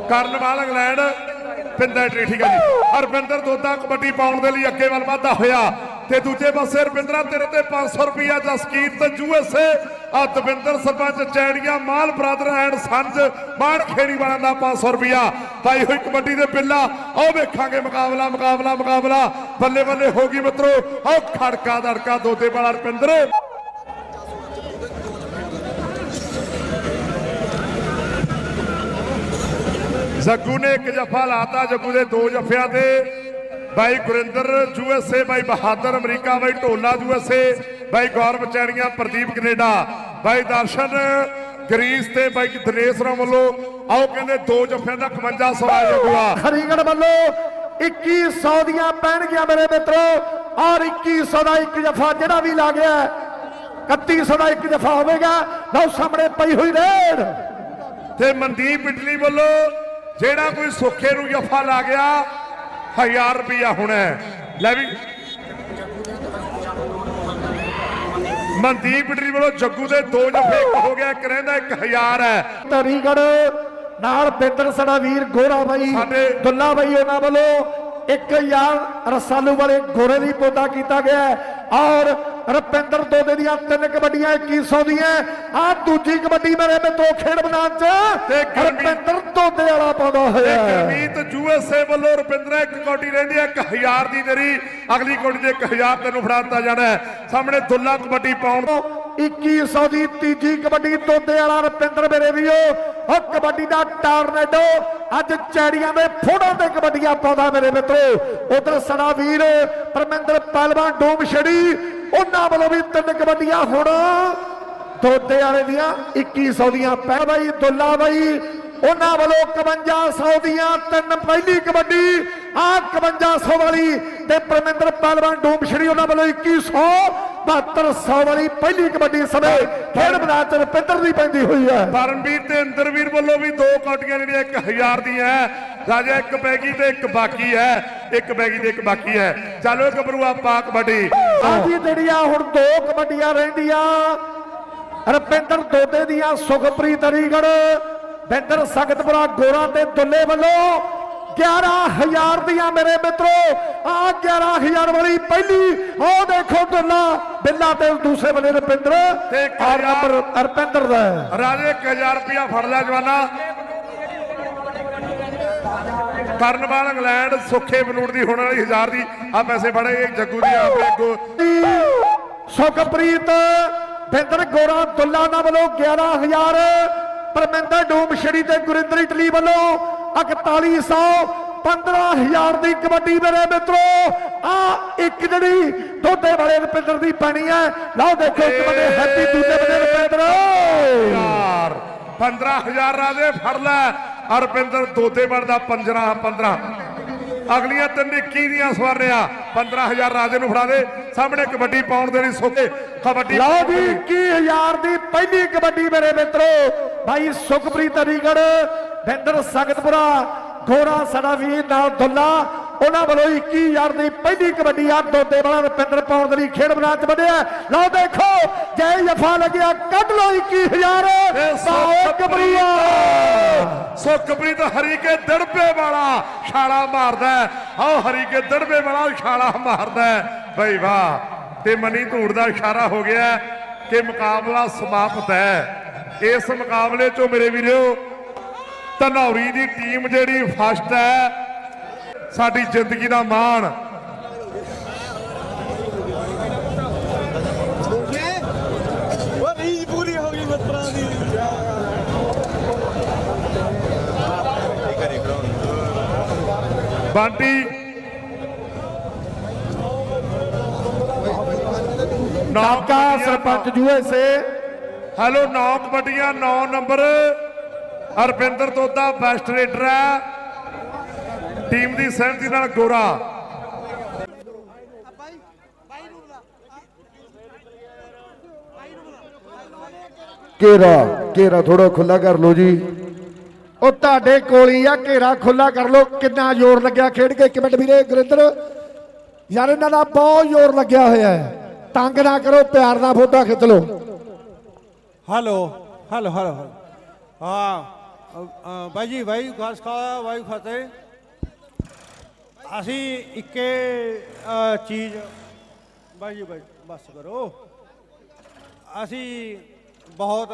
ਕਰਨਵਾਲ, England. Pinder ਠੀਕ ਹੈ। ਜੀ ਹਰਪਿੰਦਰ ਦੋਦਾ ਕਬੱਡੀ ਪਾਉਣ ਦੇ ਲਈ ਅੱਗੇ ਵੱਲ ਵਧਦਾ ਹੋਇਆ। ਤੇ ਦੂਜੇ ਪਾਸੇ ਰਵਿੰਦਰਾ, ਤੇਰੇ ਤੇ 500 ਰੁਪਿਆ ਜਸਕੀਰ ਤੇ ਯੂਐਸਏ ਆ Davinder sarpanch Chairian, Mal brother and sons Ban Kheri ਵਾਲਿਆਂ ਦਾ 500 ਰੁਪਿਆ ਪਾਈ ਹੋਈ ਕਬੱਡੀ ਦੇ ਬਿੱਲਾ ਆਓ ਵੇਖਾਂਗੇ ਮੁਕਾਬਲਾ ਮੁਕਾਬਲਾ ਮੁਕਾਬਲਾ। ਬੱਲੇ ਬੱਲੇ ਹੋ ਗਈ ਮਿੱਤਰੋ। ਆਓ ਖੜਕਾ ਦੜਕਾ ਦੋਦੇ ਵਾਲਾ ਰਵਿੰਦਰ। ਜੱਗੂ ਨੇ ਇੱਕ ਜੱਫਾ ਲਾਤਾ ਜੱਗੂ ਦੇ ਦੋ ਜੱਫਿਆਂ ਤੇ। ਬਾਈ ਗੁਰਿੰਦਰ ਯੂਐਸਏ ਬਾਈ ਬਹਾਦਰ ਅਮਰੀਕਾ ਬਾਈ ਢੋਲਾ ਯੂਐਸਏ ਬਾਈ ਗੌਰਵ ਚੈਣੀਆਂ ਪ੍ਰਦੀਪ ਕੈਨੇਡਾ ਬਾਈ ਦਰਸ਼ਨ ਗਰੀਸ ਤੇ ਬਾਈ ਦਿਨੇਸ਼ ਰਾਮ ਵੱਲੋਂ। ਆਓ ਕਹਿੰਦੇ ਦੋ ਜੱਫਿਆਂ ਦਾ 5100 ਆ ਜੱਗੂਆ ਹਰੀਗੜ ਵੱਲੋਂ 2100 ਦੀਆਂ ਪੈਣਗੀਆਂ ਮੇਰੇ ਮਿੱਤਰੋ ਔਰ 2100 ਦਾ ਇੱਕ ਜਫਾ ਜਿਹੜਾ ਵੀ ਲਾ ਗਿਆ 3100 ਦਾ ਇੱਕ ਜਫਾ ਹੋਵੇਗਾ। ਲਓ ਸਾਹਮਣੇ ਪਈ ਹੋਈ ਰੇਡ। ਤੇ ਮਨਦੀਪ ਇਟਲੀ ਵੱਲੋਂ ਜਿਹੜਾ ਕੋਈ ਸੁੱਖੇ ਨੂੰ ਜੱਫਾ ਲਾ ਗਿਆ 1000 ਰੁਪਿਆ ਹੋਣਾ। ਲੈ ਵੀ। ਮਨਦੀਪ ਇਟਲੀ ਵੱਲੋਂ ਜੱਗੂ ਦੇ ਦੋ ਜੱਫੇ ਇੱਕ ਹੋ ਗਿਆ ਇੱਕ ਰਹਿੰਦਾ 1000 ਹੈ। ਹਰੀਗੜ ਨਾਲ ਬਿੰਦਰ ਸੜਾ ਵੀਰ ਗੋਰਾ ਬਾਈ ਦੁੱਲਾ ਬਾਈ ਉਹਨਾਂ ਵੱਲੋਂ 1000 ਰਸਾਲੂ ਵਾਲੇ ਗੋਰੇ ਦੀ ਪੋਦਾ ਕੀਤਾ ਗਿਆ ਔਰ ਰਪਿੰਦਰ ਦੋਦੇ ਦੀਆਂ ਤਿੰਨ ਕਬੱਡੀਆਂ 2100 ਦੀਆਂ। ਆ ਦੂਜੀ ਕਬੱਡੀ ਮੇਰੇ ਮਿੱਤਰੋ ਖੇਡ ਮੈਦਾਨ 'ਚ ਤੇ ਰਪਿੰਦਰ ਵਾਲਾ ਪਾਉਂਦਾ ਹੋਇਆ। ਗੁਰਮੀਤ ਯੂਐਸਏ ਵੱਲੋਂ ਰੁਪਿੰਦਰਾ ਇੱਕ ਕੋਟੀ ਰਹਿੰਦੀ ਹੈ 1000 ਦੀ ਤੇਰੀ ਅਗਲੀ ਕੋਟੀ ਦੇ 1000 ਤੈਨੂੰ ਫੜਾ ਦਿੱਤਾ ਜਾਣਾ। ਸਾਹਮਣੇ ਦੁੱਲਾ ਕਬੱਡੀ ਪਾਉਣ 2100 ਦੀ ਤੀਜੀ ਕਬੱਡੀ ਦੋਦੇ ਵਾਲਾ ਰਪਿੰਦਰ ਮੇਰੇ ਵੀਰੋ ਉਹ ਕਬੱਡੀ ਦਾ ਟਾਰਨੇਡੋ ਅੱਜ ਚੈੜੀਆਂ ਦੇ ਫੋੜਾਂ ਤੇ ਕਬੱਡੀਆਂ ਪਾਉਂਦਾ ਮੇਰੇ ਮਿੱਤਰੋ ਉਧਰ ਸੜਾ ਵੀਰ ਪਰਮਿੰਦਰ ਪਹਿਲਵਾਨ ਡੋਮ ਛੜੀ ਉਹਨਾਂ ਵੱਲੋਂ ਵੀ ਤਿੰਨ ਕਬੱਡੀਆਂ ਹੁਣ ਦੋਦੇ ਵਾਲੇ ਦੀਆਂ 2100 ਦੀਆਂ ਪੈ ਬਾਈ ਦੁੱਲਾ ਬਾਈ ਉਹਨਾਂ ਵੱਲੋਂ 5100 ਦੀਆਂ ਤਿੰਨ ਪਹਿਲੀ ਕਬੱਡੀ ਆ 5100 ਵਾਲੀ ਤੇ ਪਰਮਿੰਦਰ ਪਹਿਲਵਾਨ ਡੂਮ ਛੜੀ ਉਹਨਾਂ ਵੱਲੋਂ 2100 7200 ਵਾਲੀ ਪਹਿਲੀ ਕਬੱਡੀ ਸਮੇਂ ਖੇਡ ਮੈਦਾਨ ਚ ਰੁਪਿੰਦਰ ਦੀ ਪੈਂਦੀ ਹੋਈ ਹੈ। ਪਰਮਵੀਰ ਤੇ ਇੰਦਰਵੀਰ ਵੱਲੋਂ ਵੀ ਦੋ ਕੋਟੀਆਂ ਜਿਹੜੀਆਂ 1000 ਦੀਆਂ ਰਾਜਾ ਇੱਕ ਪੈਗੀ ਤੇ ਇੱਕ ਬਾਕੀ ਹੈ ਇੱਕ ਪੈਗੀ ਤੇ ਇੱਕ ਬਾਕੀ ਹੈ। ਚਲੋ ਗੱਭਰੂ ਆਪਾਂ ਕਬੱਡੀ। ਆਜੀ ਜਿਹੜੀਆਂ ਹੁਣ ਦੋ ਕਬੱਡੀਆਂ ਰਹਿੰਦੀਆਂ ਰੁਪਿੰਦਰ ਦੋਦੇ ਦੀਆਂ ਸੁਖਪ੍ਰੀਤ ਅਰੀਗੜ ਬਿੰਦਰ ਸਗਤਪੁਰਾ ਗੋਰਾ ਤੇ ਦੁੱਲੇ ਵੱਲੋਂ 11000 ਦੀਆਂ ਮੇਰੇ ਮਿੱਤਰੋ ਆ 11000 ਵਾਲੀ ਪਹਿਲੀ ਉਹ ਦੇਖੋ ਦੁੱਲਾ ਬਿੱਲਾ ਤੇ ਦੂਸਰੇ ਵੱਲੇ ਰੁਪਿੰਦਰ ਹਜ਼ਾਰ- ਨੰਬਰ ਰੁਪਿੰਦਰ ਦਾ। ਰਾਜੇ 1000 ਰੁਪਿਆ ਫੜ ਲਿਆ ਜਵਾਨਾ ਕਰਨਵਾਲ ਇੰਗਲੈਂਡ ਸੁੱਖੇ ਬਲੂੜ ਦੀ ਹੋਣ ਵਾਲੀ 1000 ਦੀ ਆ ਪੈਸੇ ਫੜੇ ਜੱਗੂ ਦੀ ਆਪੇ ਅੱਗੋ ਸੁਖਪ੍ਰੀਤ ਬਿੰਦਰ ਗੋਰਾ ਦੁੱਲਾ ਨਾ ਵੱਲੋਂ 11000 ਪਰਮਿੰਦਰ ਡੂਮ ਛੜੀ ਤੇ ਗੁਰਿੰਦਰ ਇਟਲੀ ਵੱਲੋਂ 4100 15000 ਦੀ ਕਬੱਡੀ ਮੇਰੇ ਮਿੱਤਰੋ ਆ ਇੱਕ ਜਿਹੜੀ ਦੋਦੇ ਵਾਲੇ ਰੁਪਿੰਦਰ ਦੀ ਪੈਣੀ ਹੈ। ਲਓ ਦੇਖੋ ਇੱਕ ਬੰਦੇ ਹੈਪੀ ਦੂਜੇ ਬੰਦੇ ਰੁਪਿੰਦਰ। ਯਾਰ 15000 ਰਾਜੇ ਫੜ ਲੈ। ਅਰਪਿੰਦਰ ਦੋਤੇ ਬਣਦਾ 15 15 ਅਗਲੀਆਂ ਤਿੰਨ 21 ਦੀਆਂ ਸਵਾਰਿਆ 15000 ਰਾਜੇ ਨੂੰ ਫੜਾ ਦੇ। ਸਾਹਮਣੇ ਕਬੱਡੀ ਪਾਉਣ ਦੇ ਲਈ ਸੋਕੇ ਕਬੱਡੀ ਲਓ ਜੀ 21000 ਦੀ ਪਹਿਲੀ ਕਬੱਡੀ ਮੇਰੇ ਮਿੱਤਰੋ। ਭਾਈ ਸੁਖਪ੍ਰੀਤ ਅਲੀਗੜ ਬਿੰਦਰ ਸਗਤਪੁਰਾ ਘੋੜਾ ਸੜਾ ਵੀਰ ਨਾਲ ਦੁੱਲਾ ਉਹਨਾਂ ਵੱਲੋਂ 21000 ਦੀ ਪਹਿਲੀ ਕਬੱਡੀ ਆ ਦੋਦੇ ਵਾਲਾ ਰੁਪਿੰਦਰ ਦੇ ਲਈ ਖੇਡ ਮੈਦਾਨ ਚ ਵਧਿਆ ਲਓ ਦੇਖੋ ਜੈ ਜਫਾ ਲੱਗਿਆ ਕੱਢ ਲਓ 21000 ਪਾਓ ਕਬਰੀਆ ਸੁਖਪ੍ਰੀਤ ਹਰੀ ਕੇ ਦੜਬੇ ਵਾਲਾ ਛਾਲਾ ਮਾਰਦਾ। ਆਓ ਹਰੀ ਕੇ ਦੜਬੇ ਵਾਲਾ ਛਾਲਾ ਮਾਰਦਾ। ਬਈ ਵਾਹ ਤੇ ਮਨੀ ਧੂੜ ਦਾ ਇਸ਼ਾਰਾ ਹੋ ਗਿਆ ਕਿ ਮੁਕਾਬਲਾ ਸਮਾਪਤ ਹੈ ਇਸ ਮੁਕਾਬਲੇ ਚੋਂ ਮੇਰੇ ਵੀਰੋ ਧਨੌਰੀ ਦੀ ਟੀਮ ਜਿਹੜੀ ਫਸਟ ਹੈ ਸਾਡੀ ਜ਼ਿੰਦਗੀ ਦਾ ਮਾਣ। ਬੰਟੀ ਨੌ ਨਾਕਾ ਕਬੱਡੀਆਂ, ਸਰਪੰਚ ਯੂਐਸਏ ਹੈਲੋ 9 ਕਬੱਡੀਆਂ 9 ਨੰਬਰ। ਅਰਪਿੰਦਰ ਤੋਤਾ ਬੈਸਟ ਰੇਡਰ ਹੈ। ਟੀਮ ਦੀ ਸਹਿਮਤੀ ਨਾਲ ਗੋਰਾ। ਘੇਰਾ ਘੇਰਾ ਥੋੜਾ ਖੁੱਲਾ ਕਰ ਲਓ ਜੀ। ਉਹ ਤੁਹਾਡੇ ਕੋਲ ਹੀ ਆ ਘੇਰਾ ਖੁੱਲਾ ਕਰ ਲਓ। ਕਿੰਨਾ ਜ਼ੋਰ ਲੱਗਿਆ ਖੇਡ ਕੇ? ਇੱਕ ਮਿੰਟ ਵੀਰੇ ਗੁਰਿੰਦਰ। ਯਾਰ ਇਹਨਾਂ ਦਾ ਬਹੁਤ ਜ਼ੋਰ ਲੱਗਿਆ ਹੋਇਆ ਹੈ। ਤੰਗ ਨਾ ਕਰੋ ਪਿਆਰ ਨਾਲ ਫੋਟੋ ਖਿੱਚ ਲਓ। ਹੈਲੋ ਹੈਲੋ ਹੈਲੋ ਹੈਲੋ ਹਾਂ ਬਾਈ ਜੀ, ਵਾਹਿਗੁਰੂ ਖਾਲਸਾ ਖਾਲਸਾ, ਵਾਹਿਗੁਰੂ ਫਤਿਹ। ਅਸੀਂ ਇੱਕੇ ਚੀਜ਼, ਬਾਈ ਜੀ, ਬਾਈ ਬਸ ਕਰੋ। ਅਸੀਂ ਬਹੁਤ